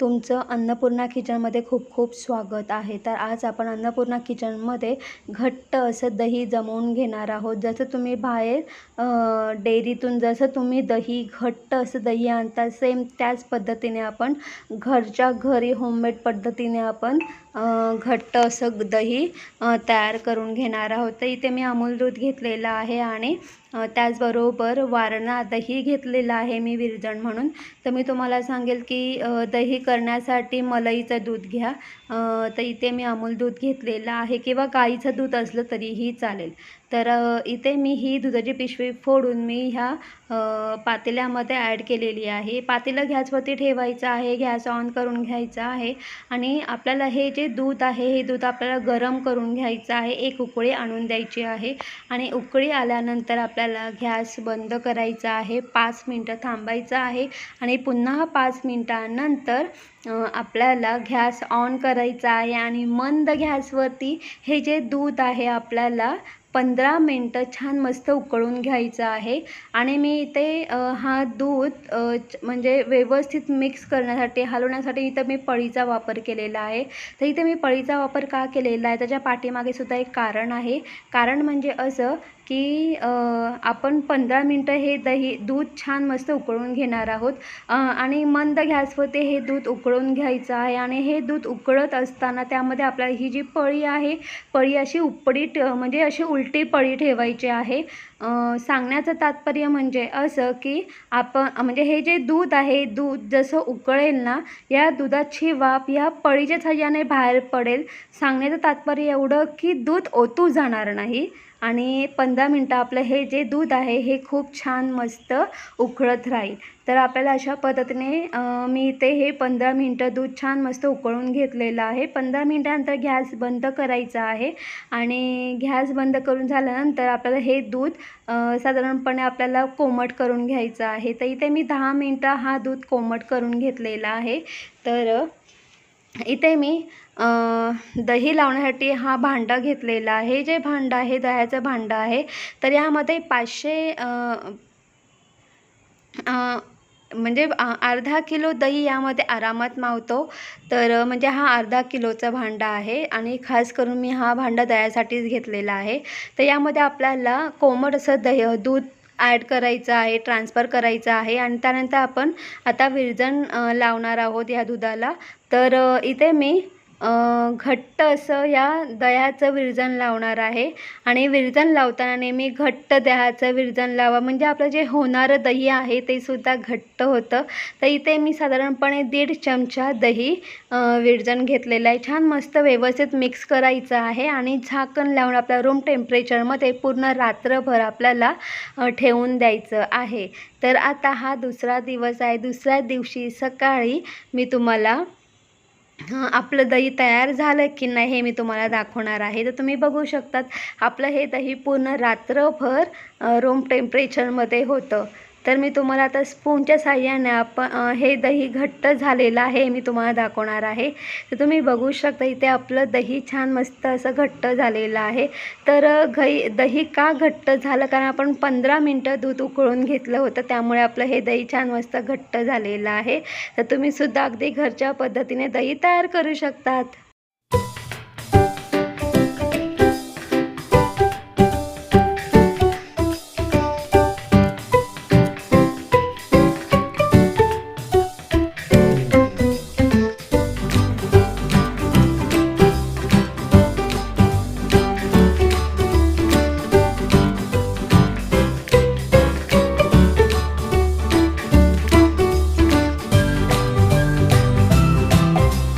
तुमचं अन्नपूर्णा किचनमध्ये खूप खूप स्वागत आहे. तर आज आपण अन्नपूर्णा किचनमध्ये घट्ट असं दही जमवून घेणार आहोत. जसं तुम्ही बाहेर डेअरीतून जसं तुम्ही दही घट्ट असं दही आणता सेम त्याच पद्धतीने आपण घरच्या घरी होममेड पद्धतीने आपण घट्ट असं दही तयार करून घेणार आहोत. तर इथे मी अमूल दूध घेतलेलं आहे आणि त्याचबरोबर वारणा दही घेतलेलं आहे मी विरजण म्हणून. तर मी तुम्हाला सांगेल की दही करण्यासाठी मलईचं दूध घ्या. तर इथे मी अमूल दूध घेतलेलं आहे किंवा गाईचं दूध असलं तरीही चालेल. तर इथे मी ही दुधाची पिशवी फोडून मी ह्या पातेल्यामध्ये ॲड केलेली आहे. पातेलं गॅसवरती ठेवायचं आहे गॅस ऑन करून घ्यायचा आहे आणि आपल्याला हे जे दूध आहे हे दूध आपल्याला गरम करून घ्यायचं आहे. एक उकळी आणून द्यायची आहे आणि उकळी आल्यानंतर आपल्याला गॅस बंद करायचा आहे. पाच मिनटं थांबायचं आहे आणि पुन्हा पाच मिनटानंतर आपल्याला गॅस ऑन करायचा आहे आणि मंद गॅसवरती हे जे दूध आहे आपल्याला पंधरा मिनटं छान मस्त उकळून घ्यायचं आहे. आणि मी इथे हा दूध म्हणजे व्यवस्थित मिक्स करण्यासाठी हलवण्यासाठी इथं मी पळीचा वापर केलेला आहे. तर इथे मी पळीचा वापर का केलेला आहे? त्याच्या पाठीमागे सुद्धा एक कारण आहे. कारण म्हणजे असं की आपण पंधरा मिनटं हे दही दूध छान मस्त उकळून घेणार आहोत. आणि मंद गॅसवरती हे दूध उकळून घ्यायचं आहे आणि हे दूध उकळत असताना त्यामध्ये आपल्याला ही जी पळी आहे पळी अशी उपडी म्हणजे अशी उलटी पळी ठेवायची आहे. सांगण्याचं तात्पर्य म्हणजे असं की आपण म्हणजे हे जे दूध आहे दूध जसं उकळेल ना या दुधाची वाफ या पळीच्या साह्याने बाहेर पडेल. सांगण्याचं तात्पर्य एवढं की दूध ओतू जाणार नाही. आणि पंधरा मिनटं आपलं हे जे दूध आहे हे खूप छान मस्त उकळत राहील. तर आपल्याला अशा पद्धतीने मी इथे हे पंधरा मिनटं दूध छान मस्त उकळून घेतलेलं आहे. पंधरा मिनटानंतर गॅस बंद करायचा आहे आणि गॅस बंद करून झाल्यानंतर आपल्याला हे दूध साधारणपणे आपल्याला कोमट करून घ्यायचं आहे. तर इथे मी दहा मिनटं हा दूध कोमट करून घेतलेला आहे. तर इथे मी दही लावण्यासाठी हा भांडा घेतलेला आहे. जे भांडं आहे दह्याचं भांडं आहे तर यामध्ये पाचशे म्हणजे अर्धा किलो दही यामध्ये आरामात मावतो. तर म्हणजे हा अर्धा किलोचा भांडा आहे आणि खास करून मी हा भांडा दह्यासाठीच घेतलेला आहे. तर यामध्ये आपल्याला कोमट असं दही दूध ॲड करायचं आहे ट्रान्सफर करायचं आहे आणि त्यानंतर आपण आता विरजण लावणार आहोत या दुधाला. तर इथे मी घट्ट असं या दह्याचं विरजण लावणार आहे. आणि विरजण लावताना नेहमी घट्ट दह्याचं विरजण लावा. म्हणजे आपलं जे होणारं दही आहे ते सुद्धा घट्ट होतं. तर इथे मी साधारणपणे दीड चमचा दही विरजन विरजण घेतलेलं आहे. छान मस्त व्यवस्थित मिक्स करायचं आहे. आणि झाकण लावून आपल्या रूम टेम्परेचरमध्ये पूर्ण रात्रभर आपल्याला ठेवून द्यायचं आहे. तर आता हा दुसरा दिवस आहे. दुसऱ्या दिवशी सकाळी मी तुम्हाला आपलं दही तयार झालं की नाही हे मी तुम्हाला दाखवणार आहे. तर तुम्ही बघू शकतात आपलं हे दही पूर्ण रात्रभर रूम टेम्परेचरमध्ये होतं. तर मी तुम्हाला आता स्पूनच्या साह्याने आपण हे दही घट्ट झालेलं आहे मी तुम्हाला दाखवणार आहे. तर तुम्ही बघू शकता इथे आपलं दही छान मस्त असं घट्ट झालेलं आहे. तर घई दही का घट्ट झालं? कारण आपण पंधरा मिनटं दूध उकळून घेतलं होतं त्यामुळे आपलं हे दही छान मस्त घट्ट झालेलं आहे. तर तुम्ही सुद्धा अगदी घरच्या पद्धतीने दही तयार करू शकतात.